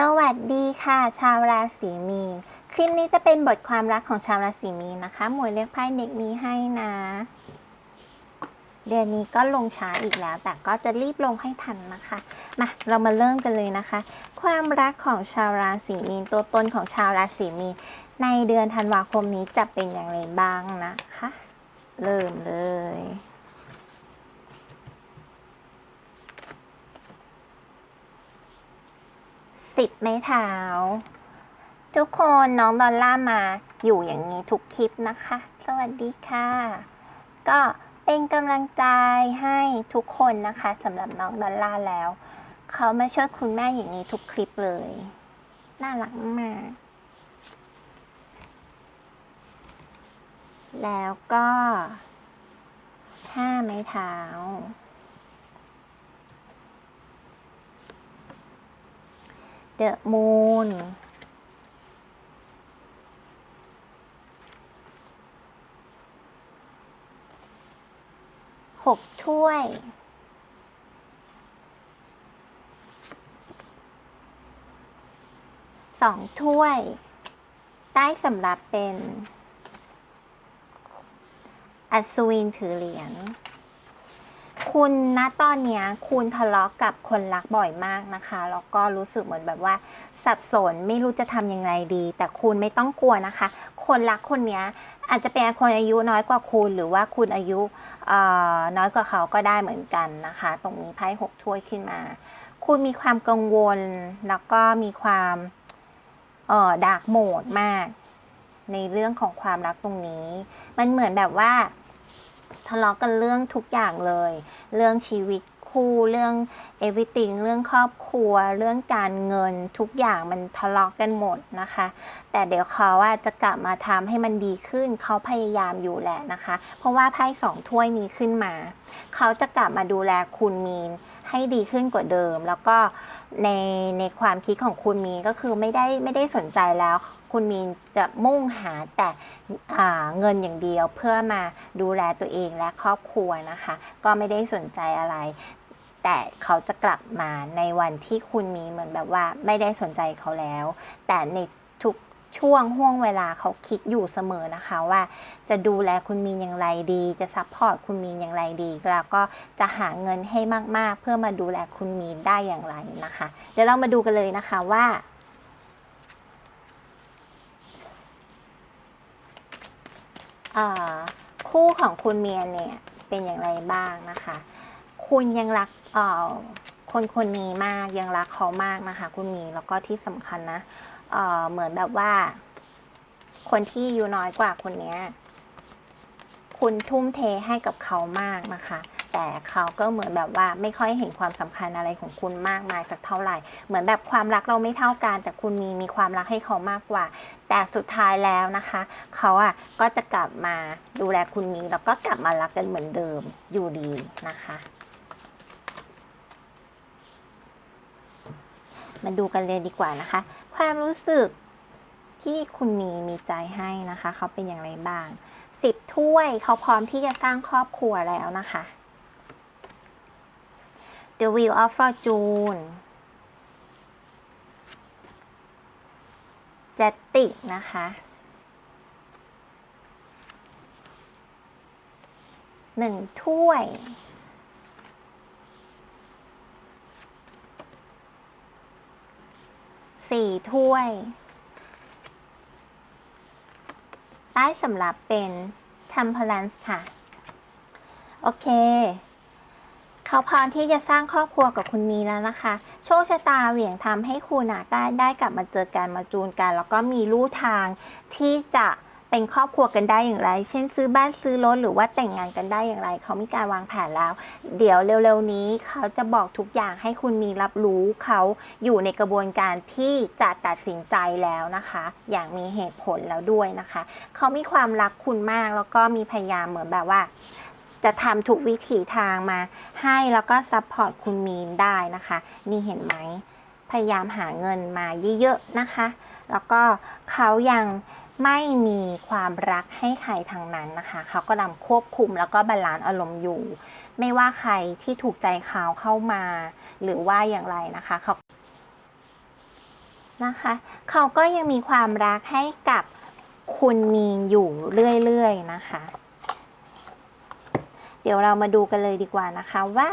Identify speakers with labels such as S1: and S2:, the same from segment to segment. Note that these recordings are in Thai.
S1: สวัสดีค่ะ ชาวราศีมีนคลิปนี้จะเป็นบทความรักของชาวราศีมีนนะคะ หมวยเลือกไพ่เด็กนี้ให้นะ เดือนนี้ก็ลงช้าอีกแล้ว แต่ก็จะรีบลงให้ทันนะคะมาเรามาเริ่มกันเลยนะคะ ความรักของชาวราศีมีนตัวตนของชาวราศีมีนในเดือนธันวาคมนี้จะเป็นอย่างไรบ้างนะคะ เริ่มเลย สิบไม้เท้า ทุกคนน้องดอลล่ามาอยู่อย่างนี้ทุกคลิปนะคะ สวัสดีค่ะ ก็เป็นกำลังใจให้ทุกคนนะคะสำหรับน้องดอลล่าแล้ว เขามาช่วยคุณแม่อย่างนี้ทุกคลิปเลย น่ารักมาก แล้วก็ห้าไม้เท้า เดอะมูนหกถ้วย สองถ้วย ใต้สำหรับเป็น อัศวินถือเหรียญ คุณณตอนเนี้ยคุณทะเลาะกับคนรักบ่อยมากนะคะ แล้วก็รู้สึกเหมือนแบบว่า สับสนไม่รู้จะทำยังไงดี แต่คุณไม่ต้องกลัวนะคะ คนรักคนเนี้ยอาจจะเป็นคนอายุน้อยกว่าคุณ หรือว่าคุณอายุน้อยกว่าเขาก็ได้เหมือนกันนะคะ ตรงนี้ไพ่หกถ้วยขึ้นมา คุณมีความกังวล แล้วก็มีความดาร์กโหมดมาก ในเรื่องของความรักตรงนี้ มันเหมือนแบบว่า ทะเลาะกันเรื่องทุกอย่างเลย เรื่องชีวิตคู่เรื่อง everything เรื่องครอบครัว เรื่องการเงินทุกอย่างมันทะเลาะกันหมดนะคะ แต่เดี๋ยวเขาว่าจะกลับมาทำให้มันดีขึ้นเขาพยายามอยู่แหละนะคะ เพราะว่าไพ่สองถ้วยนี้ขึ้นมา เขาจะกลับมาดูแลคุณมีนให้ดีขึ้นกว่าเดิม แล้วก็ ในในความคิดของคุณมีนก็คือไม่ได้ไม่ได้สนใจแล้ว คุณมีนจะมุ่งหาแต่อ่าเงินอย่างเดียวเพื่อมาดูแลตัวเองและครอบครัวนะคะ ก็ไม่ได้สนใจอะไร แต่เขาจะกลับมาในวันที่คุณมีเหมือนแบบว่าไม่ได้สนใจเขาแล้ว แต่ใน ช่วงห่วงเวลาเขาคิดอยู่เสมอนะคะว่า จะดูแลคุณมีนอย่างไรดี จะซัพพอร์ตคุณมีนอย่างไรดีแล้วก็จะหาเงินให้มาก ๆ เพื่อมาดูแลคุณมีนได้อย่างไรนะคะ เดี๋ยวเรามาดูกันเลยนะคะว่าคู่ของคุณเมียเนี่ยเป็นอย่างไรบ้างนะคะ คุณยังรักคนคนนี้มากยังรักเขามากนะคะ คุณมีแล้วก็ที่สำคัญนะ เออเหมือนแบบว่า คนที่อายู่น้อยกว่าคนเนี้ย คุณทุ่มเทให้กับเขามากนะคะ แต่เขาก็เหมือนแบบว่าไม่ค่อยเห็นความสำคัญอะไรของคุณมากมายสักเท่าไหร่ เหมือนแบบความรักเราไม่เท่ากัน แต่คุณมีมีความรักให้เขามากกว่า แต่สุดท้ายแล้วนะคะ เขาอะก็จะกลับมาดูแลคุณมีแล้วก็กลับมารักกันเหมือนเดิมอยู่ดีนะคะ มาดูกันเลยดีกว่านะคะ ความรู้สึกที่คุณมีมีใจให้นะคะ เขาเป็นอย่างไรบ้างสิบถ้วยเขาพร้อมที่จะสร้างครอบครัวแล้วนะคะ The Wheel of Fortune เจตติกนะคะ หนึ่งถ้วย สี่ถ้วย ใต้สำหรับเป็น temperance ค่ะ โอเค เขาพร้อมที่จะสร้างครอบครัวกับคุณมีแล้วนะคะ โชคชะตาเหวี่ยงทำให้คุณน่ะได้ได้กลับมาเจอกันมาจูนกัน แล้วก็มีลู่ทางที่จะ เป็นครอบครัวกันได้อย่างไร เช่นซื้อบ้านซื้อรถหรือว่าแต่งงานกันได้อย่างไร เขามีการวางแผนแล้ว เดี๋ยวเร็วๆนี้เขาจะบอกทุกอย่างให้คุณมีรับรู้เขาอยู่ในกระบวนการที่จะตัดสินใจแล้วนะคะ อย่างมีเหตุผลแล้วด้วยนะคะ เขามีความรักคุณมากแล้วก็มีพยายามเหมือนแบบว่าจะทำทุกวิถีทางมาให้แล้วก็ซัพพอร์ตคุณมีนได้นะคะ นี่เห็นไหมพยายามหาเงินมาเยอะๆนะคะ แล้วก็เขายัง ไม่มีความรักให้ใครทางนั้นนะคะ เขาก็นำควบคุมแล้วก็บาลานซ์อารมณ์อยู่ ไม่ว่าใครที่ถูกใจเขาเข้ามา หรือว่าอย่างไรนะคะเขานะคะ เขาก็ยังมีความรักให้กับคุณมีนอยู่เรื่อยๆนะคะ เดี๋ยวเรามาดูกันเลยดีกว่านะคะว่า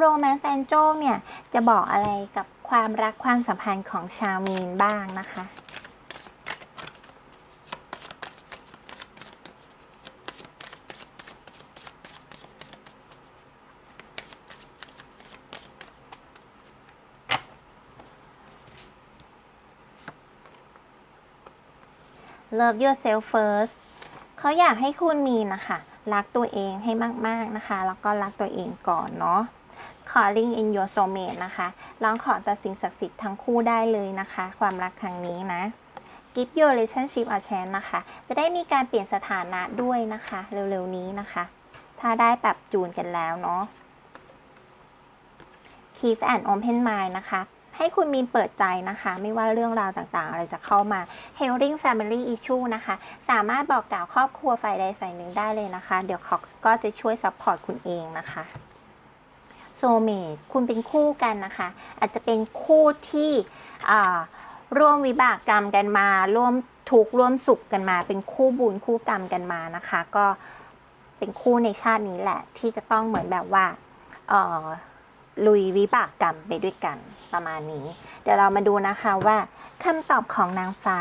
S1: Romance Angel เนี่ยจะบอกอะไรกับความรักความสัมพันธ์ของชาวมีนบ้างนะคะ Love yourself first เขาอยากให้คุณมีนะคะ รักตัวเองให้มาก ๆ นะคะ แล้วก็รักตัวเองก่อนเนาะ Calling in your soulmate นะคะลองขอตัดสิ่งศักดิ์สิทธิ์ทั้งคู่ได้เลยนะคะ ความรักครั้งนี้นะ Give your relationship a chance นะคะ จะได้มีการเปลี่ยนสถานะด้วยนะคะ เร็ว ๆ นี้นะคะ ถ้าได้ปรับจูนกันแล้วเนาะ Keep an open mind นะคะ ให้คุณมีนเปิดใจนะคะ ไม่ว่าเรื่องราวต่างๆ อะไรจะเข้ามา Healing Family Issue นะคะ สามารถบอกกล่าวครอบครัวฝ่ายใดฝ่ายหนึ่งได้เลยนะคะ เดี๋ยวเขาก็จะช่วยซัพพอร์ตคุณเองนะคะโซเมตคุณเป็นคู่กันนะคะ อาจจะเป็นคู่ที่ร่วมวิบากกรรมกันมา ร่วมทุกข์ร่วมสุขกันมา เป็นคู่บุญคู่กรรมกันมานะคะ ก็เป็นคู่ในชาตินี้แหละ ที่จะต้องเหมือนแบบว่า ลุยวิบากกรรมไปด้วยกันประมาณนี้ เดี๋ยวเรามาดูนะคะว่าคำตอบของนางฟ้า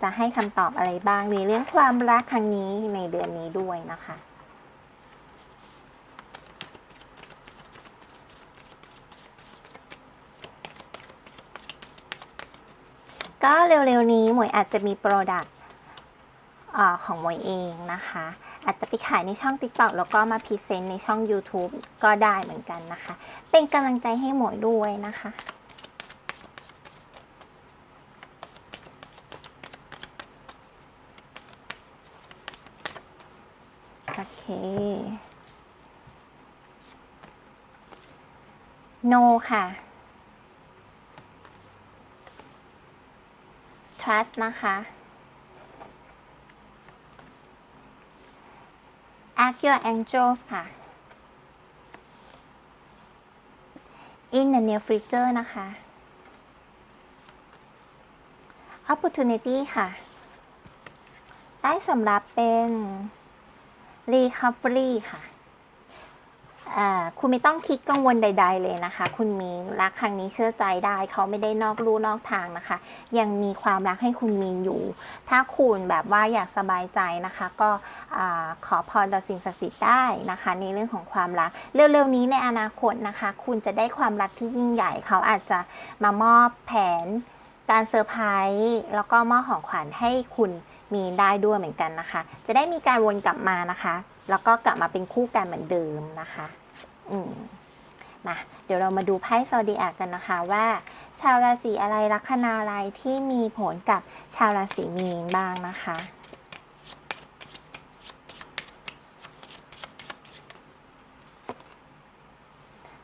S1: จะให้คำตอบอะไรบ้างในเรื่องความรักครั้งนี้ในเดือนนี้ด้วยนะคะก็เร็วๆนี้หมวยอาจจะมีโปรดักต์ของหมวยเองนะคะ อาจจะไปขายในช่อง TikTok แล้วก็มาพรีเซนต์ในช่อง YouTube ก็ได้เหมือนกันนะคะ เป็นกำลังใจให้หมวยด้วยนะคะโอเค no ค่ะ trust นะคะ act your angels ค่ะ in the near future นะคะ opportunity ค่ะ ได้สำหรับเป็น recovery ค่ะ คุณไม่ต้องคิดกังวลใด ๆ เลยนะคะ คุณมีรักครั้งนี้เชื่อใจได้ เขาไม่ได้นอกลู่นอกทางนะคะ ยังมีความรักให้คุณมีอยู่ ถ้าคุณแบบว่าอยากสบายใจนะคะ ก็อขอพรต่อสิ่งศักดิ์สิทธิ์ได้นะคะ ในเรื่องของความรักเร็วๆนี้ในอนาคตนะคะ คุณจะได้ความรักที่ยิ่งใหญ่ เขาอาจจะมามอบแผนการเซอร์ไพรส์แล้วก็มอบของขวัญให้คุณมีได้ด้วยเหมือนกันนะคะ จะได้มีการวนกลับมานะคะ แล้วก็กลับมาเป็นคู่กันเหมือนเดิมนะคะ อืมมาเดี๋ยวเรามาดูไพ่ซอดีแอคกันนะคะว่า ชาวราศีอะไรลัคนาอะไรที่มีผลกับชาวราศีมีนบ้างนะคะ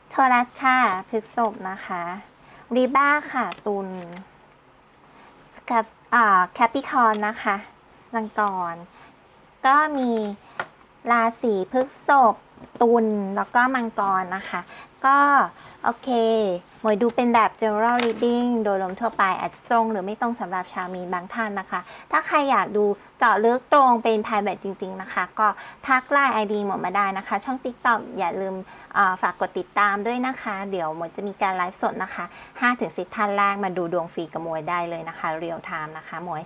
S1: โทรัสค่ะพฤษภนะคะรีบ้าค่ะ ตุลสแคปอ่าแคปิคอนนะคะลังกร ก็มีราศีพฤษภ ตุลแล้วก็มังกรนะคะ ก็โอเค หมวยดูเป็นแบบ general reading โดยรวมทั่วไปอาจจะตรงหรือไม่ตรงสำหรับชาวมีนบางท่านนะคะ ถ้าใครอยากดูเจาะลึกตรงเป็น private จริง ๆ นะคะ ก็ทักไลน์ ID หมดมาได้นะคะ ช่อง TikTok อย่าลืมฝากกดติดตามด้วยนะคะ เดี๋ยวหมวยจะมีการไลฟ์สดนะคะ 5-10 ท่านแรกมาดูดวงฟรีกับหมวยได้เลยนะคะ เรียลไทม์นะคะหมวย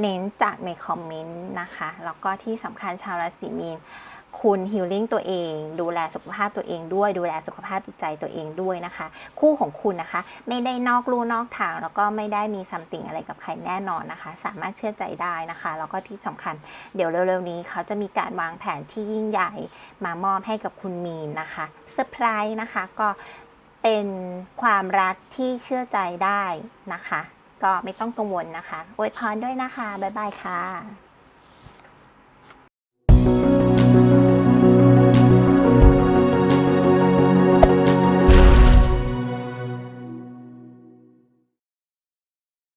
S1: เน้นจากในคอมเมนต์นะคะ แล้วก็ที่สำคัญชาวราศีมีน คุณฮิลลิ่งตัวเอง ดูแลสุขภาพตัวเองด้วย ดูแลสุขภาพจิตใจตัวเองด้วยนะคะ คู่ของคุณนะคะ ไม่ได้นอกลู่นอกทาง แล้วก็ไม่ได้มีซัมติงอะไรกับใครแน่นอนนะคะ สามารถเชื่อใจได้นะคะ แล้วก็ที่สำคัญ เดี๋ยวเร็วๆนี้เขาจะมีการวางแผนที่ยิ่งใหญ่มามอบให้กับคุณมีนนะคะเซอร์ไพรส์นะคะก็เป็นความรักที่เชื่อใจได้นะคะ ก็ไม่ต้องกังวลนะคะอวยพรด้วยนะคะ บ๊ายบายค่ะ